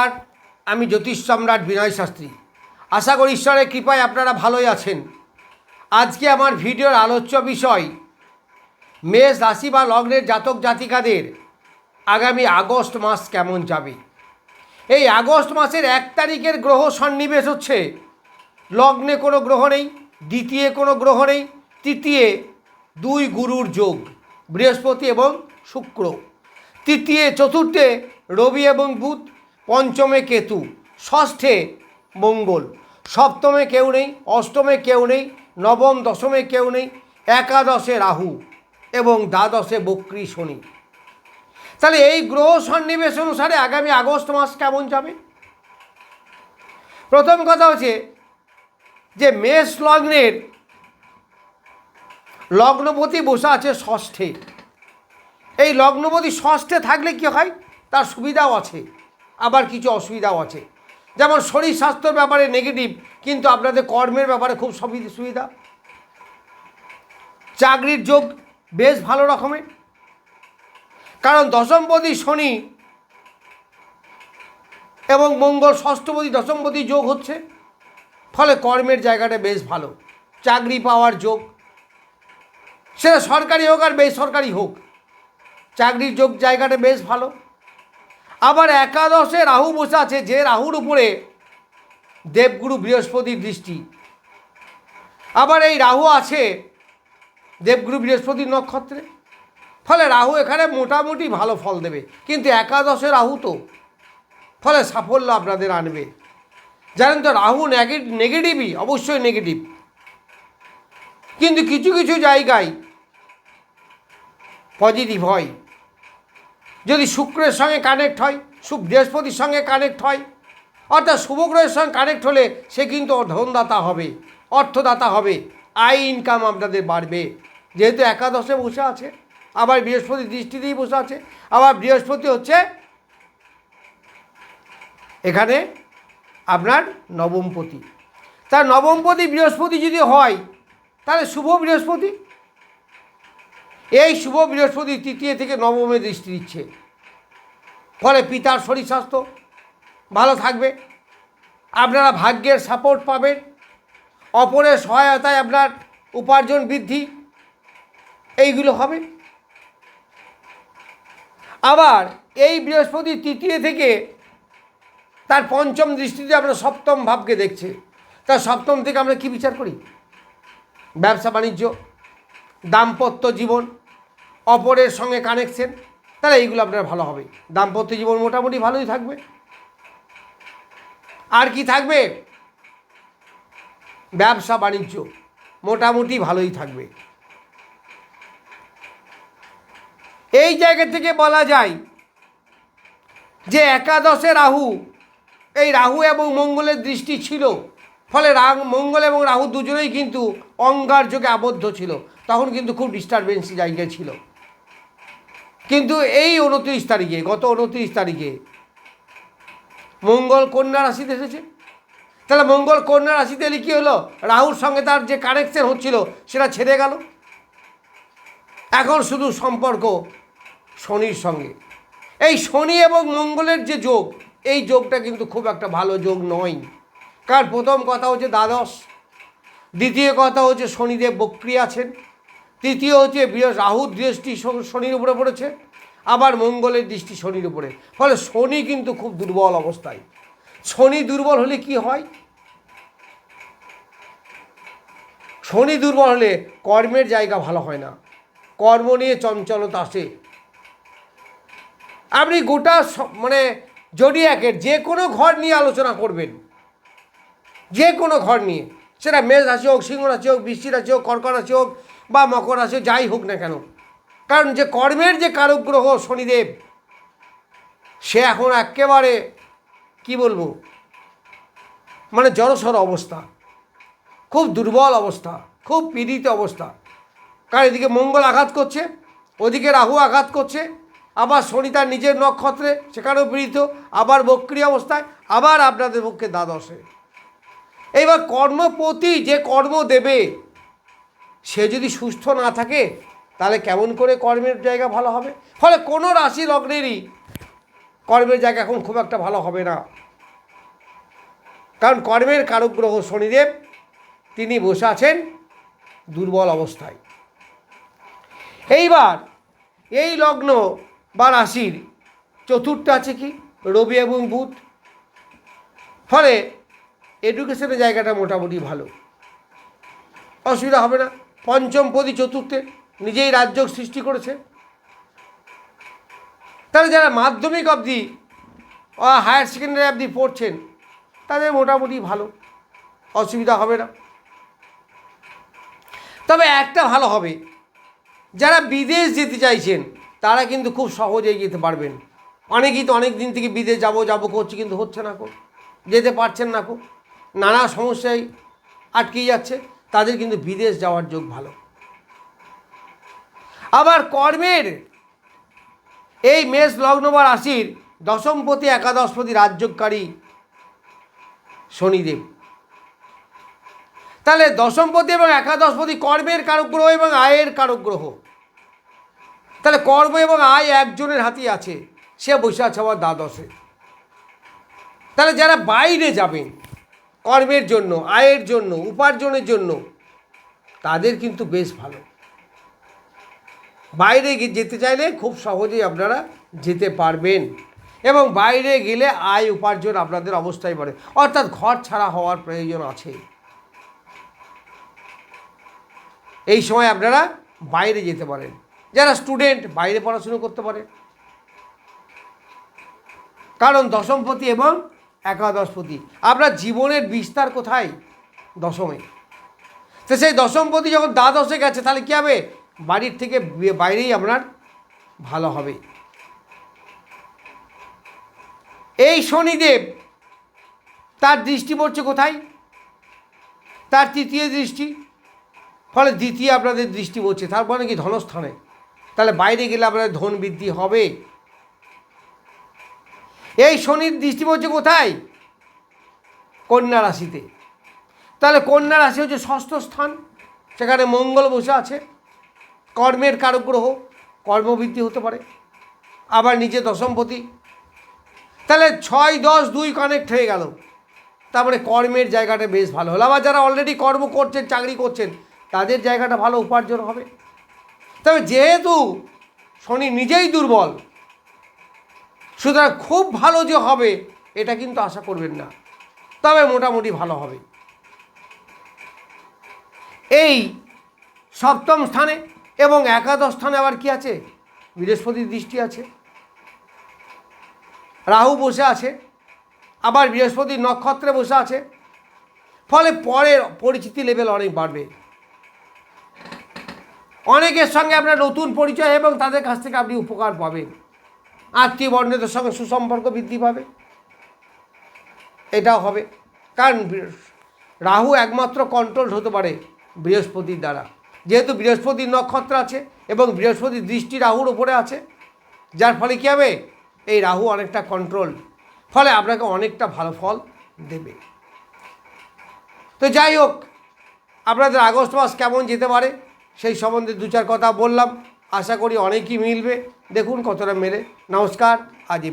আর আমি জ্যোতিষ সম্রাট বিনয় শাস্ত্রী। আশা করি ঈশ্বরের কৃপায় আপনারা ভালোই আছেন। আজকে আমার ভিডিওর আলোচ্য বিষয়, মেষ রাশি বা লগ্নের জাতক জাতিকাদের আগামী আগস্ট মাস কেমন যাবে? এই আগস্ট মাসের এক তারিখের গ্রহ সন্নিবেশ হচ্ছে। লগ্নে কোনো গ্রহ নেই, দ্বিতীয় কোনো গ্রহ নেই, তৃতীয় দুই গুরুর যোগ, বৃহস্পতি এবং শুক্র। তৃতীয়, চতুর্থে রবি এবং বুধ পঞ্চমে কেতু, ষষ্ঠে মঙ্গল, সপ্তমে কেউ নেই, অষ্টমে কেউ নেই, নবম দশমে কেউ নেই, একাদশে রাহু এবং দ্বাদশে বক্রী শনি। তাহলে এই গ্রহ সন্নিবেশ অনুসারে আগামী আগস্ট মাস কেমন যাবে? প্রথম কথা হচ্ছে যে মেষ লগ্নের লগ্নপতি বসে আছে ষষ্ঠে। এই লগ্নপতি ষষ্ঠে থাকলে কি হয়? তার সুবিধাও আছে। আবার কিছু অসুবিধাও আছে। যেমন শরীর স্বাস্থ্যের ব্যাপারে নেগেটিভ কিন্তু আপনাদের কর্মের ব্যাপারে খুব সুবিধা চাকরির যোগ বেশ ভালো রকমের। কারণ দশমপতি শনি এবং মঙ্গল ষষ্ঠপতি দশমপতি যোগ হচ্ছে, ফলে কর্মের জায়গাটা বেশ ভালো। চাকরি পাওয়ার যোগ। সেটা সরকারি হোক আর বেসরকারি হোক, চাকরির যোগ জায়গাটা বেশ ভালো। আবার একাদশে রাহু বসে আছে, যে রাহুর উপরে দেবগুরু বৃহস্পতির দৃষ্টি। আবার এই রাহু আছে দেবগুরু বৃহস্পতির নক্ষত্রে। ফলে রাহু এখানে মোটামুটি ভালো ফল দেবে। কিন্তু একাদশে রাহু তো, ফলে সাফল্য আপনাদের আনবে। জানেন তো, রাহু নেগেটিভই, অবশ্যই নেগেটিভ। কিন্তু কিছু কিছু জায়গায় পজিটিভ হয়। যদি শুক্রের সঙ্গে কানেক্ট হয় বৃহস্পতির সঙ্গে কানেক্ট হয়, অর্থাৎ শুভগ্রহের সঙ্গে কানেক্ট হলে সে কিন্তু ধনদাতা হবে, অর্থদাতা হবে, আয় ইনকাম আপনাদের বাড়বে। যেহেতু একাদশে বসে আছে, আবার বৃহস্পতি দৃষ্টিতেই বসে আছে, আবার বৃহস্পতি হচ্ছে এখানে আপনার নবমপতি। তার নবমপতি বৃহস্পতি যদি হয়, তাহলে শুভ বৃহস্পতি এই শুভ বৃহস্পতি তৃতীয় থেকে নবমে দৃষ্টি দিচ্ছে। ফলে পিতার শরীর স্বাস্থ্য ভালো থাকবে। আপনারা ভাগ্যের সাপোর্ট পাবেন। অপরের সহায়তায় আপনার উপার্জন বৃদ্ধি। এইগুলো হবে। আবার এই বৃহস্পতি তৃতীয় থেকে তার পঞ্চম দৃষ্টিতে আমরা সপ্তম ভাবকে দেখছে। তার সপ্তম থেকে আমরা কি বিচার করি? ব্যবসা, বাণিজ্য, দাম্পত্য জীবন। অপরের সঙ্গে কানেকশন তাহলে এইগুলো আপনার ভালো হবে। দাম্পত্য জীবন মোটামুটি ভালোই থাকবে। আর কি থাকবে? ব্যবসা, বাণিজ্য, মোটামুটি ভালোই থাকবে। এই জায়গা থেকে বলা যায় যে একাদশে রাহু, এই রাহু এবং মঙ্গলের দৃষ্টি ছিল। ফলে রাগ মঙ্গল এবং রাহু দুজনেই কিন্তু অঙ্গার যোগে আবদ্ধ ছিল। তখন কিন্তু খুব ডিস্টারবেন্স জায়গায় ছিল। কিন্তু এই উনত্রিশ তারিখে, গত উনত্রিশ তারিখে মঙ্গল কন্যা রাশিতে এসেছে। তাহলে মঙ্গল কন্যা রাশিতে এলে কী হলো? রাহুর সঙ্গে তার যে কানেকশন হচ্ছিল, সেটা ছেড়ে গেল। এখন শুধু সম্পর্ক শনির সঙ্গে। এই শনি এবং মঙ্গলের যে যোগ, এই যোগটা কিন্তু খুব একটা ভালো যোগ নয়। কারণ প্রথম কথা হচ্ছে দ্বাদশ, দ্বিতীয় কথা হচ্ছে শনিদেব বক্রি আছেন। তৃতীয় হচ্ছে রাহুর দৃষ্টি শনির উপরে পড়েছে, আবার মঙ্গলের দৃষ্টি শনির উপরে। ফলে শনি কিন্তু খুব দুর্বল অবস্থায়। শনি দুর্বল হলে কি হয়? শনি দুর্বল হলে কর্মের জায়গা ভালো হয় না। কর্ম নিয়ে চঞ্চলতা আসে। আপনি গোটা মানে জডিয়াকের যে কোনো ঘর নিয়ে আলোচনা করবেন। যে কোনো ঘর নিয়ে। সেটা মেষ রাশি হোক, সিংহ রাশি হোক বৃষ্টি রাশি হোক, কর্কট রাশি হোক বা মকর রাশি, যাই হোক না কেন। কারণ যে কর্মের যে কারক গ্রহ শনিদেব, সে এখন একেবারে, কি বলব মানে জড়সড় অবস্থা। খুব দুর্বল অবস্থা, খুব পীড়িত অবস্থা। কারণ এদিকে মঙ্গল আঘাত করছে, ওদিকে রাহু আঘাত করছে, আবার শনি তার নিজের নক্ষত্রে, সেখানেও পীড়িত, আবার বক্রি অবস্থায়, আবার আপনাদের পক্ষে দ্বাদশে। এইবার কর্মপতি যে কর্ম দেবে সে যদি সুস্থ না থাকে, তাহলে কেমন করে কর্মের জায়গা ভালো হবে? ফলে কোনো রাশি লগ্নেরই কর্মের জায়গা এখন খুব একটা ভালো হবে না। কারণ কর্মের কারক গ্রহ শনিদেব, তিনি বসে আছেন দুর্বল অবস্থায়। এইবার এই লগ্ন বা রাশির চতুর্থ আছে কি? রবি এবং বুধ। ফলে এডুকেশনের জায়গাটা মোটামুটি ভালো। অসুবিধা হবে না। পঞ্চম পদি চতুর্থে নিজেই রাজ্য সৃষ্টি করেছে। তাহলে যারা মাধ্যমিক অবধি হায়ার সেকেন্ডারি অবধি পড়ছেন, তাদের মোটামুটি ভালো, অসুবিধা হবে না। তবে একটা ভালো হবে, যারা বিদেশ যেতে চাইছেন, তারা কিন্তু খুব সহজেই যেতে পারবেন। অনেকেই তো অনেক দিন থেকে বিদেশ যাব যাব করছে, কিন্তু হচ্ছে না কো, যেতে পারছেন না কো। নানা সমস্যায় আটকে যাচ্ছে। তাদের কিন্তু বিদেশ যাওয়ার যোগ ভালো। আবার কর্মের এই মেষ লগ্ন বা রাশির দশমপতি, একাদশপতি রাজ্যকারী শনিদেব। তাহলে দশমপতি এবং একাদশপতি কর্মের কারক গ্রহ এবং আয়ের কারক গ্রহ তাহলে কর্ম এবং আয় একজনের হাতেই আছে, সে বসে আছে আবার দ্বাদশে। তাহলে যারা বাইরে যাবেন কর্মের জন্য, আয়ের জন্য, উপার্জনের জন্য, তাদের কিন্তু বেশ ভালো। বাইরে যেতে চাইলে খুব সহজেই আপনারা যেতে পারবেন এবং বাইরে গেলে আয় উপার্জন আপনাদের অবস্থায় পড়ে অর্থাৎ ঘর ছাড়া হওয়ার প্রয়োজন আছে। এই সময় আপনারা বাইরে যেতে পারেন। যারা স্টুডেন্ট, বাইরে পড়াশুনো করতে পারে। কারণ দশমপতি এবং একাদশপতি আপনার জীবনের বিস্তার কোথায়? দশমে। তো সেই দশমপতি যখন দ্বাদশে গেছে, তাহলে কী হবে? বাড়ির থেকে বাইরেই আপনার ভালো হবে। এই শনিদেব, তার দৃষ্টি পড়ছে কোথায়? তার তৃতীয় দৃষ্টি। ফলে দ্বিতীয় আপনাদের দৃষ্টি পড়ছে। তার মানে কি? ধনস্থানে। তাহলে বাইরে গেলে আপনাদের ধন বৃদ্ধি হবে। এই শনির দৃষ্টি পড়ছে কোথায়? কন্যা রাশিতে। তাহলে কন্যা রাশি হচ্ছে ষষ্ঠ স্থান, সেখানে মঙ্গল বসে আছে। কর্মের কারক গ্রহ কর্মবৃদ্ধি হতে পারে। আবার নিজে দশমপতি। তাহলে ছয়, দশ, দুই কানেক্ট হয়ে গেল। তারপরে কর্মের জায়গাটা বেশ ভালো হলো। আবার যারা অলরেডি কর্ম করছেন, চাকরি করছেন, তাদের জায়গাটা ভালো উপার্জন হবে। তবে যেহেতু শনি নিজেই দুর্বল সুতরাং খুব ভালো যে হবে, এটা কিন্তু আশা করবেন না। তবে মোটামুটি ভালো হবে। এই সপ্তম স্থানে এবং একাদশ স্থানে আবার কি আছে? বৃহস্পতির দৃষ্টি আছে। রাহু বসে আছে। আবার বৃহস্পতি নক্ষত্রে বসে আছে। ফলে পরের পরিচিতি লেভেল অনেক বাড়বে। অনেকের সঙ্গে আপনার নতুন পরিচয় এবং তাদের কাছ থেকে আপনি উপকার পাবেন। আত্মীয় বর্ণদের সঙ্গে সুসম্পর্ক বৃদ্ধি পাবে। এটাও হবে। কারণ রাহু একমাত্র কন্ট্রোল হতে পারে বৃহস্পতির দ্বারা। যেহেতু বৃহস্পতির নক্ষত্র আছে এবং বৃহস্পতির দৃষ্টি রাহুর ওপরে আছে, যার ফলে কী হবে? এই রাহু অনেকটা কন্ট্রোল ফলে আপনাকে অনেকটা ভালো ফল দেবে। তো যাই হোক, আপনাদের আগস্ট মাস কেমন যেতে পারে সেই সম্বন্ধে দু চার কথা বললাম। আশা করি অনেকই মিলবে দেখুন কতটা মেলে নমস্কার আজ।